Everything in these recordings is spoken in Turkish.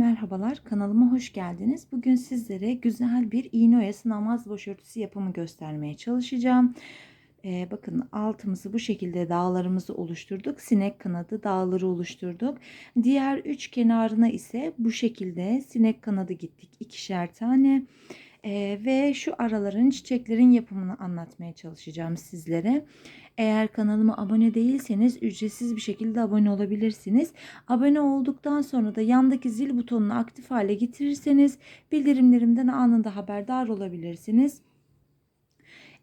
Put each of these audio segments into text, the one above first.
Merhabalar, kanalıma hoş geldiniz. Bugün sizlere güzel bir iğne oyası namaz başörtüsü yapımı göstermeye çalışacağım. Ee, bakın altımızı bu şekilde dağlarımızı oluşturduk. Sinek kanadı dağları oluşturduk. Diğer üç kenarına ise bu şekilde sinek kanadı gittik. ikişer tane. Ee, ve şu araların çiçeklerin yapımını anlatmaya çalışacağım sizlere. Eğer kanalıma abone değilseniz ücretsiz bir şekilde abone olabilirsiniz. Abone olduktan sonra da yandaki zil butonunu aktif hale getirirseniz bildirimlerimden anında haberdar olabilirsiniz.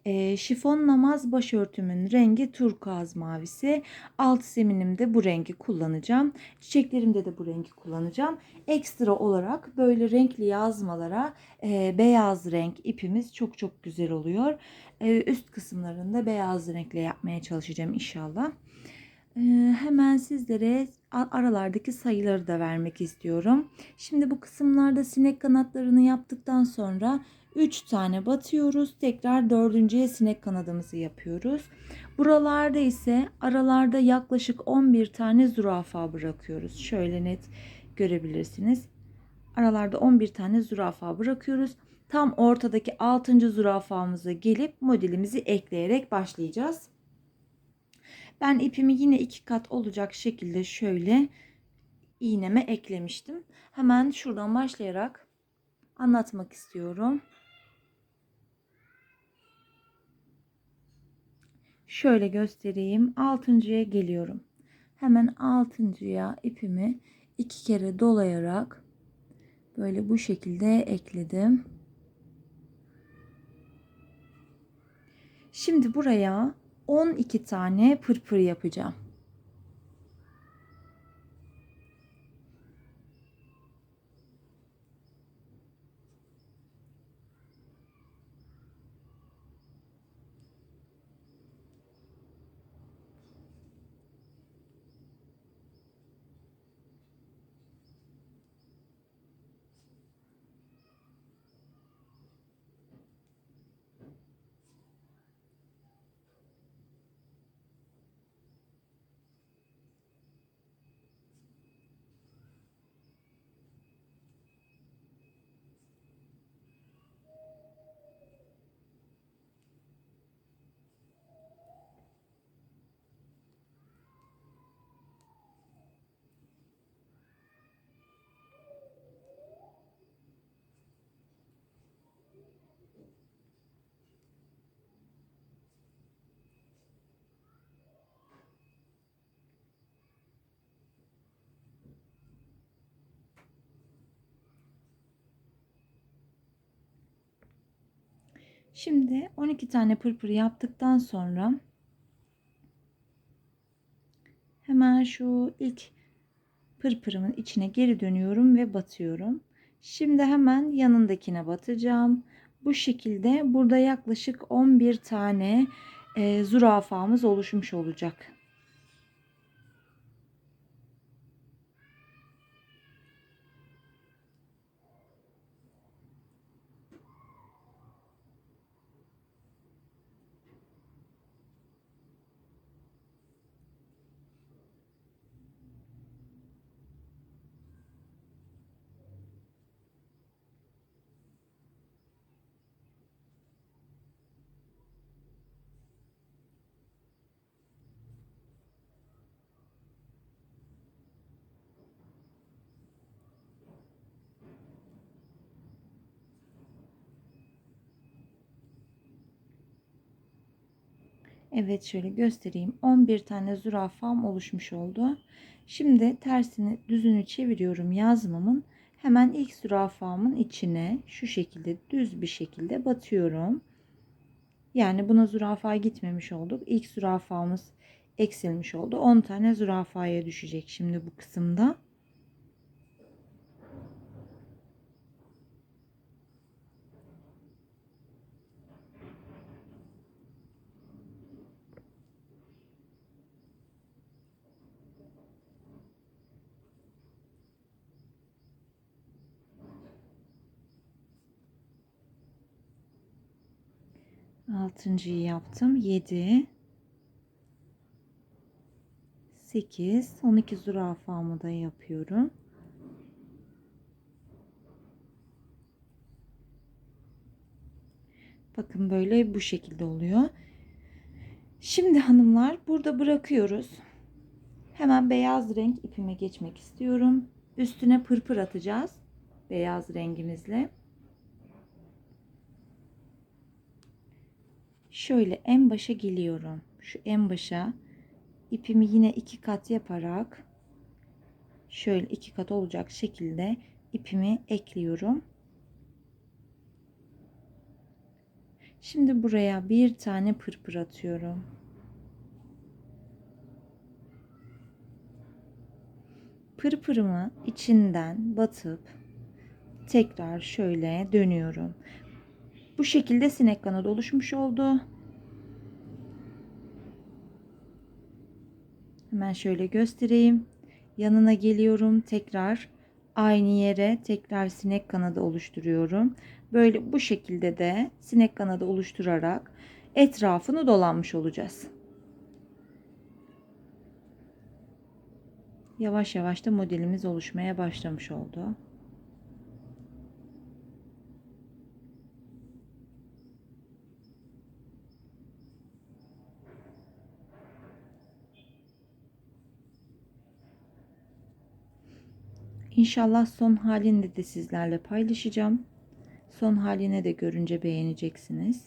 E, şifon namaz başörtümün rengi turkuaz mavisi. Alt zeminimde bu rengi kullanacağım. Çiçeklerimde de bu rengi kullanacağım. Ekstra olarak böyle renkli yazmalara e, beyaz renk ipimiz çok çok güzel oluyor. E, üst kısımlarında beyaz renkle yapmaya çalışacağım inşallah. E, hemen sizlere aralardaki sayıları da vermek istiyorum. Şimdi bu kısımlarda sinek kanatlarını yaptıktan sonra 3 tane batıyoruz. Tekrar dördüncüye sinek kanadımızı yapıyoruz. Buralarda ise aralarda yaklaşık 11 tane zürafa bırakıyoruz. Şöyle net görebilirsiniz. Aralarda 11 tane zürafa bırakıyoruz. Tam ortadaki 6. zürafamıza gelip modelimizi ekleyerek başlayacağız. Ben ipimi yine iki kat olacak şekilde şöyle iğneme eklemiştim. Hemen şuradan başlayarak anlatmak istiyorum. Şöyle göstereyim. Altıncıya geliyorum. Hemen altıncıya ipimi iki kere dolayarak böyle bu şekilde ekledim. Şimdi buraya 12 tane pırpır yapacağım. Şimdi 12 tane pırpır yaptıktan sonra hemen şu ilk pırpırımın içine geri dönüyorum ve batıyorum. Şimdi hemen yanındakine batacağım. Bu şekilde burada yaklaşık 11 tane e, zürafamız oluşmuş olacak. Evet şöyle göstereyim. 11 tane zürafam oluşmuş oldu. Şimdi tersini düzünü çeviriyorum yazmamın. Hemen ilk zürafamın içine şu şekilde düz bir şekilde batıyorum. Yani buna zürafa gitmemiş olduk. İlk zürafamız eksilmiş oldu. 10 tane zürafaya düşecek şimdi bu kısımda. Altıncıyı yaptım. 7 8 12 zürafamı da yapıyorum. Bakın böyle bu şekilde oluyor. Şimdi hanımlar burada bırakıyoruz. Hemen beyaz renk ipime geçmek istiyorum. Üstüne pırpır atacağız. Beyaz rengimizle. Şöyle en başa geliyorum. Şu en başa ipimi yine iki kat yaparak şöyle iki kat olacak şekilde ipimi ekliyorum. Şimdi buraya bir tane pırpır atıyorum. Pırpırımı içinden batıp tekrar şöyle dönüyorum. Bu şekilde sinek kanadı oluşmuş oldu. Hemen şöyle göstereyim. Yanına geliyorum. Tekrar aynı yere tekrar sinek kanadı oluşturuyorum. Böyle bu şekilde de sinek kanadı oluşturarak etrafını dolanmış olacağız. Yavaş yavaş da modelimiz oluşmaya başlamış oldu. İnşallah son halini de sizlerle paylaşacağım. Son haline de görünce beğeneceksiniz.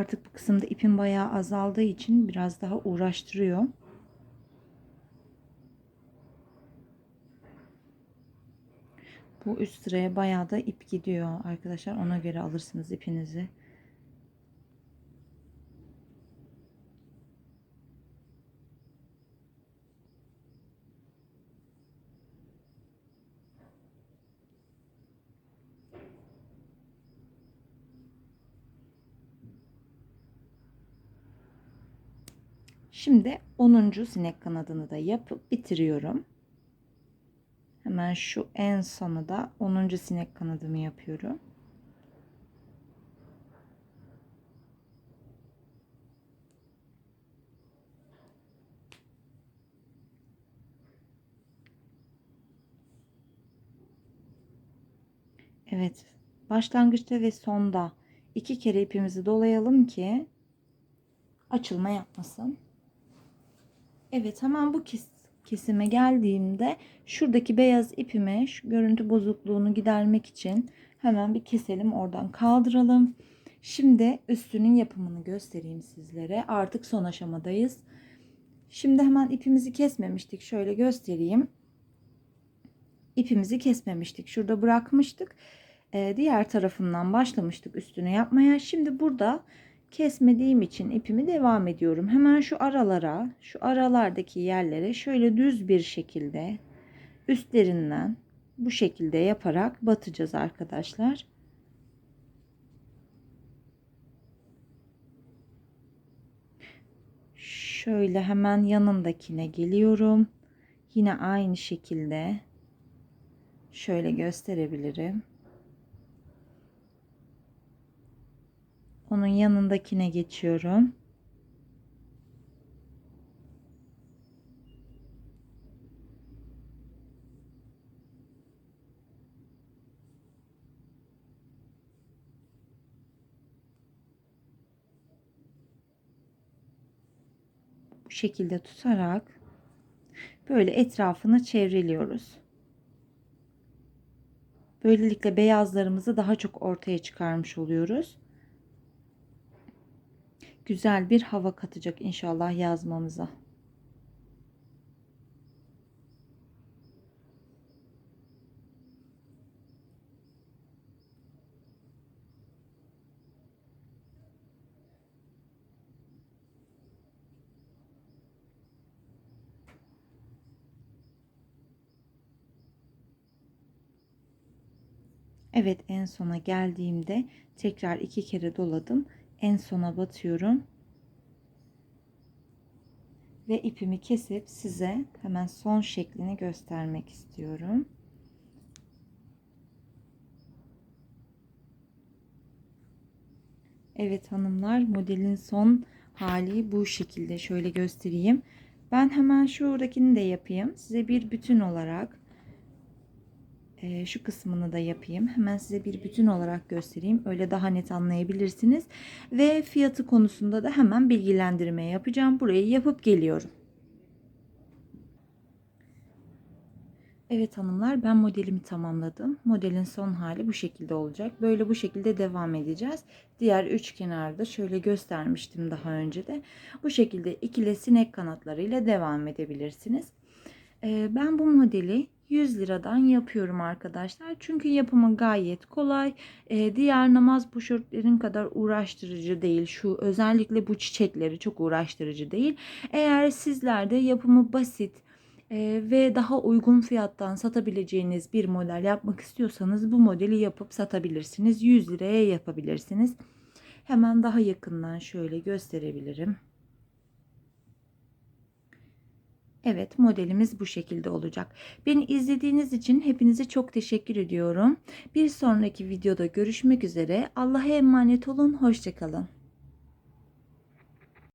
Artık bu kısımda ipim bayağı azaldığı için biraz daha uğraştırıyor. Bu üst sıraya bayağı da ip gidiyor arkadaşlar. Ona göre alırsınız ipinizi. Şimdi 10. sinek kanadını da yapıp bitiriyorum. Hemen şu en sonu da 10. sinek kanadımı yapıyorum. Evet, başlangıçta ve sonda iki kere ipimizi dolayalım ki açılma yapmasın. Evet hemen bu kes kesime geldiğimde şuradaki beyaz ipime şu görüntü bozukluğunu gidermek için hemen bir keselim oradan kaldıralım. Şimdi üstünün yapımını göstereyim sizlere. Artık son aşamadayız. Şimdi hemen ipimizi kesmemiştik. Şöyle göstereyim. İpimizi kesmemiştik. Şurada bırakmıştık. Ee, diğer tarafından başlamıştık üstünü yapmaya. Şimdi burada kesmediğim için ipimi devam ediyorum. Hemen şu aralara, şu aralardaki yerlere şöyle düz bir şekilde üstlerinden bu şekilde yaparak batacağız arkadaşlar. Şöyle hemen yanındakine geliyorum. Yine aynı şekilde şöyle gösterebilirim. Onun yanındakine geçiyorum. bu şekilde tutarak böyle etrafını çevreliyoruz. Böylelikle beyazlarımızı daha çok ortaya çıkarmış oluyoruz. Güzel bir hava katacak inşallah yazmamıza. Evet en sona geldiğimde tekrar iki kere doladım. En sona batıyorum. Ve ipimi kesip size hemen son şeklini göstermek istiyorum. Evet hanımlar modelin son hali bu şekilde şöyle göstereyim. Ben hemen şuradakini de yapayım. Size bir bütün olarak e, şu kısmını da yapayım. Hemen size bir bütün olarak göstereyim. Öyle daha net anlayabilirsiniz. Ve fiyatı konusunda da hemen bilgilendirme yapacağım. Burayı yapıp geliyorum. Evet hanımlar ben modelimi tamamladım. Modelin son hali bu şekilde olacak. Böyle bu şekilde devam edeceğiz. Diğer üç kenarda şöyle göstermiştim daha önce de. Bu şekilde ikili sinek kanatlarıyla devam edebilirsiniz. Ee, ben bu modeli 100 liradan yapıyorum arkadaşlar. Çünkü yapımı gayet kolay. Ee, diğer namaz poşetlerin kadar uğraştırıcı değil. Şu özellikle bu çiçekleri çok uğraştırıcı değil. Eğer sizler de yapımı basit e, ve daha uygun fiyattan satabileceğiniz bir model yapmak istiyorsanız bu modeli yapıp satabilirsiniz. 100 liraya yapabilirsiniz. Hemen daha yakından şöyle gösterebilirim. Evet modelimiz bu şekilde olacak. Beni izlediğiniz için hepinize çok teşekkür ediyorum. Bir sonraki videoda görüşmek üzere. Allah'a emanet olun. Hoşçakalın.